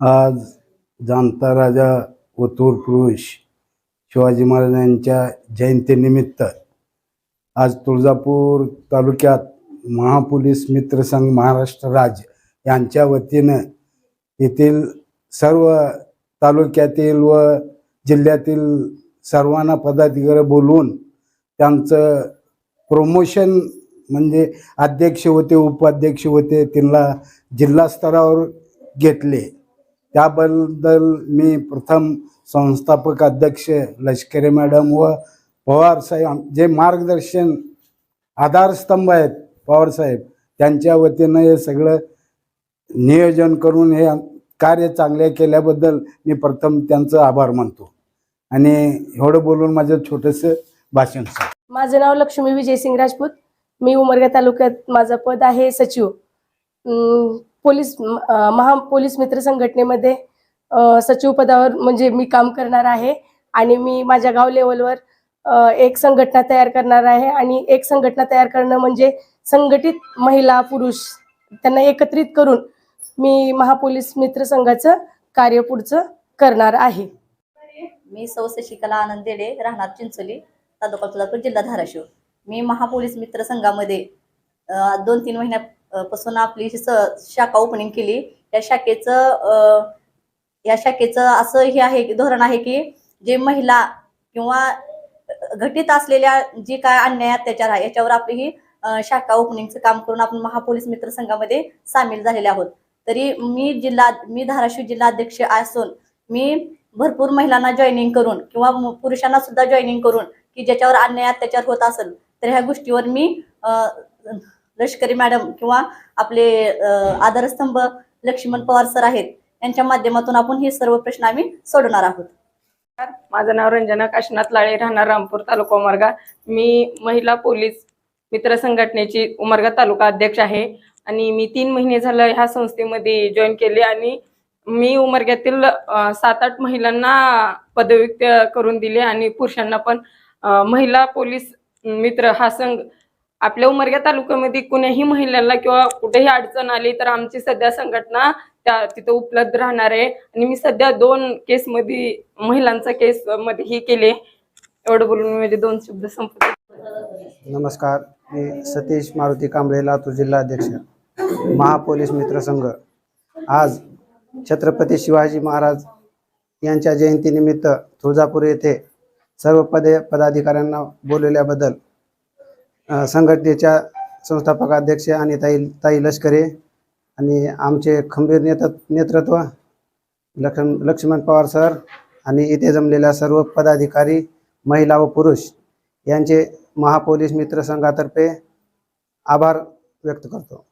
आज जाणता राजा व थोर पुरुष शिवाजी महाराजांच्या जयंतीनिमित्त आज तुळजापूर तालुक्यात महापोलीस मित्र संघ महाराष्ट्र राज्य यांच्या वतीनं येथील सर्व तालुक्यातील व जिल्ह्यातील सर्वांना पदाधिकारी बोलवून त्यांचं प्रमोशन म्हणजे अध्यक्ष होते उपाध्यक्ष होते त्यांना जिल्हा स्तरावर घेतले. त्याबद्दल मी प्रथम संस्थापक अध्यक्ष लष्करी मॅडम व पवार साहेब जे मार्गदर्शन आधारस्तंभ आहेत पवार साहेब त्यांच्या वतीनं हे सगळं नियोजन करून हे कार्य चांगले केल्याबद्दल मी प्रथम त्यांचं आभार मानतो. आणि एवढं बोलून माझं छोटंसं भाषण माझं नाव लक्ष्मी विजयसिंग राजपूत. मी उमरगा तालुक्यात माझं पद आहे सचिव. पोलीस महा पोलीस मित्र संघटनेमध्ये सचिव पदावर म्हणजे मी काम करणार आहे आणि मी माझ्या गाव लेवलवर एक संघटना तयार करणार आहे आणि एक संघटना तयार करणं म्हणजे संघटित महिला पुरुष त्यांना एकत्रित करून मी महापोलीस मित्र संघाचं कार्य पुढचं करणार आहे. मी सौ शशिकला आनंद देडे राहणार चिंचोली तालुका तुळजापूर जिल्हा धाराशिव. मी महापोलीस मित्र संघामध्ये दोन तीन पासून आपली शाखा ओपनिंग केली या शाखेचं या शाखेचं असं हे आहे की धोरण आहे की जे महिला किंवा घटित असलेल्या जी काय अन्याय अत्याचार आहे याच्यावर आपली ही शाखा ओपनिंगचं काम करून आपण महापोलीस मित्र संघामध्ये सामील झालेले आहोत. तरी मी जिल्हा मी धाराशिव जिल्हा अध्यक्ष असून मी भरपूर महिलांना जॉईनिंग करून किंवा पुरुषांना सुद्धा जॉईनिंग करून की ज्याच्यावर अन्याय अत्याचार होत असेल तर ह्या गोष्टीवर मी अ, लष्करी मॅडम किंवा आपले आधारस्तंभ लक्ष्मण पवार सर आहेत यांच्या माध्यमातून आपण हे सर्व प्रश्न आम्ही सोडवणार आहोत. माझं नाव रंजना काशनाथ लाळे राहणार रामपूर तालुका उमरगा. मी महिला पोलीस मित्र संघटनेची उमरगा तालुका अध्यक्ष आहे आणि मी तीन महिने झालं ह्या संस्थेमध्ये जॉईन केले आणि मी उमरग्यातील सात आठ महिलांना पदव्युक्त करून दिले आणि पुरुषांना पण महिला पोलीस मित्र हा संघ आपल्या उमरग्या तालुक्यामध्ये कुण्याही महिलांना किंवा कुठेही अडचण आली तर आमची सध्या संघटना त्या तिथं उपलब्ध राहणार आहे. आणि मी सध्या दोन केसमध्ये महिलांचा केस मध्ये ही केले. एवढं बोलून म्हणजे दोन शब्द संपले नमस्कार. मी सतीश मारुती कांबळे लातूर जिल्हाध्यक्ष महापोलीस मित्र संघ. आज छत्रपती शिवाजी महाराज यांच्या जयंतीनिमित्त तुळजापूर येथे सर्व पदे पदाधिकाऱ्यांना बोलवल्याबद्दल संघटनेच्या संस्थापक अध्यक्ष आणि ताई ताई लष्करे आणि आमचे खंबीर नेत नेतृत्व लक्ष्मण लक्ष्मण पवार सर आणि इथे जमलेल्या सर्व पदाधिकारी महिला व पुरुष यांचे महापोलीस मित्र संघातर्फे आभार व्यक्त करतो.